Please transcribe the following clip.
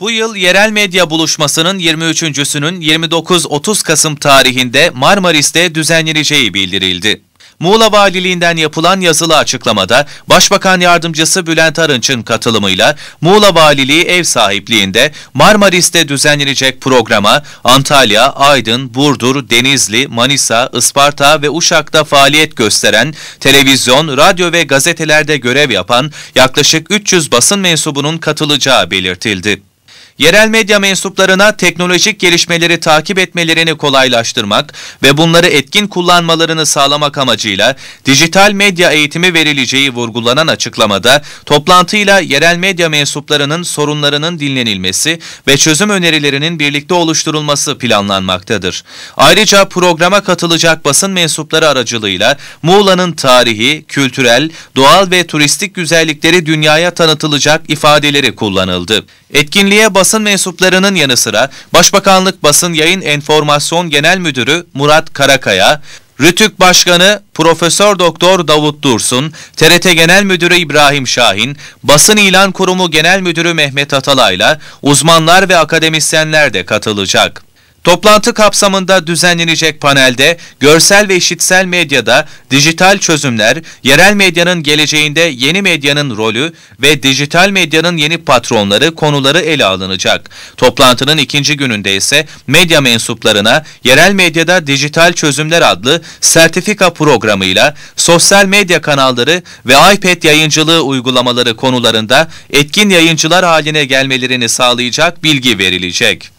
Bu yıl yerel medya buluşmasının 23.sünün 29-30 Kasım tarihinde Marmaris'te düzenleneceği bildirildi. Muğla Valiliğinden yapılan yazılı açıklamada Başbakan Yardımcısı Bülent Arınç'ın katılımıyla Muğla Valiliği ev sahipliğinde Marmaris'te düzenlenecek programa Antalya, Aydın, Burdur, Denizli, Manisa, Isparta ve Uşak'ta faaliyet gösteren televizyon, radyo ve gazetelerde görev yapan yaklaşık 300 basın mensubunun katılacağı belirtildi. Yerel medya mensuplarına teknolojik gelişmeleri takip etmelerini kolaylaştırmak ve bunları etkin kullanmalarını sağlamak amacıyla dijital medya eğitimi verileceği vurgulanan açıklamada toplantıyla yerel medya mensuplarının sorunlarının dinlenilmesi ve çözüm önerilerinin birlikte oluşturulması planlanmaktadır. Ayrıca programa katılacak basın mensupları aracılığıyla Muğla'nın tarihi, kültürel, doğal ve turistik güzellikleri dünyaya tanıtılacak ifadeleri kullanıldı. Etkinliğe basın mensuplarının yanı sıra Başbakanlık Basın Yayın Enformasyon Genel Müdürü Murat Karakaya, Rütük Başkanı Profesör Doktor Davut Dursun, TRT Genel Müdürü İbrahim Şahin, Basın İlan Kurumu Genel Müdürü Mehmet Atalay'la uzmanlar ve akademisyenler de katılacak. Toplantı kapsamında düzenlenecek panelde görsel ve işitsel medyada dijital çözümler, yerel medyanın geleceğinde yeni medyanın rolü ve dijital medyanın yeni patronları konuları ele alınacak. Toplantının ikinci gününde ise medya mensuplarına yerel medyada dijital çözümler adlı sertifika programıyla sosyal medya kanalları ve iPad yayıncılığı uygulamaları konularında etkin yayıncılar haline gelmelerini sağlayacak bilgi verilecek.